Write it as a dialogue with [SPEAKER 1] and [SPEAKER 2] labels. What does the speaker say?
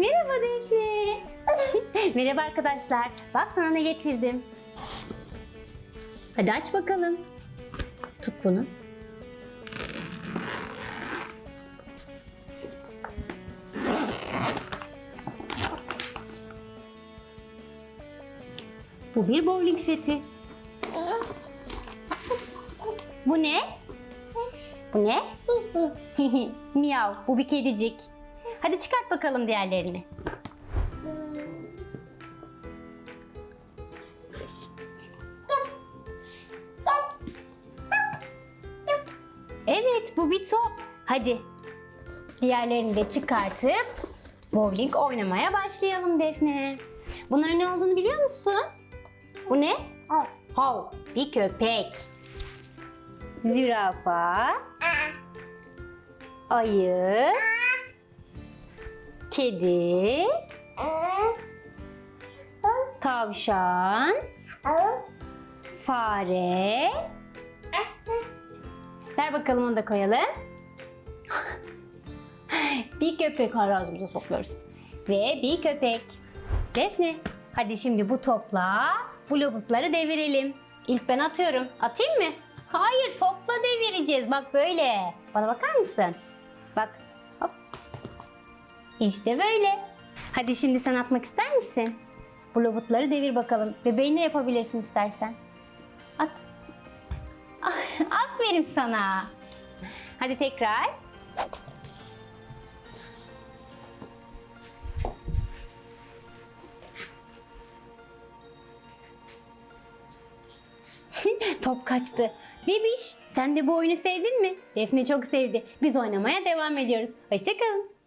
[SPEAKER 1] Merhaba Defne. Merhaba arkadaşlar. Bak sana ne getirdim. Hadi aç bakalım. Tut bunu. Bu bir bowling seti. Bu ne? Bu ne? Miyav. Bu bir kedicik. Hadi çıkart bakalım diğerlerini. Evet, bu bir top. Hadi. Diğerlerini de çıkartıp bowling oynamaya başlayalım Defne. Bunların ne olduğunu biliyor musun? Bu ne? Hav. Bir köpek. Zürafa. Ayı. Kedi. Tavşan. Fare. Ver bakalım onu da koyalım. bir köpek var ağzımıza sokuyoruz. Ve bir köpek. Defne, hadi şimdi bu topla bu labutları devirelim. İlk ben atıyorum. Atayım mı? Hayır, topla devireceğiz. Bak böyle. Bana bakar mısın? Bak. İşte böyle. Hadi şimdi sen atmak ister misin? Bu labutları devir bakalım. Bebeğinle yapabilirsin istersen. At. Ah, Aferin sana. Hadi tekrar. Top kaçtı. Bebiş, sen de bu oyunu sevdin mi? Defne çok sevdi. Biz oynamaya devam ediyoruz. Hoşçakalın.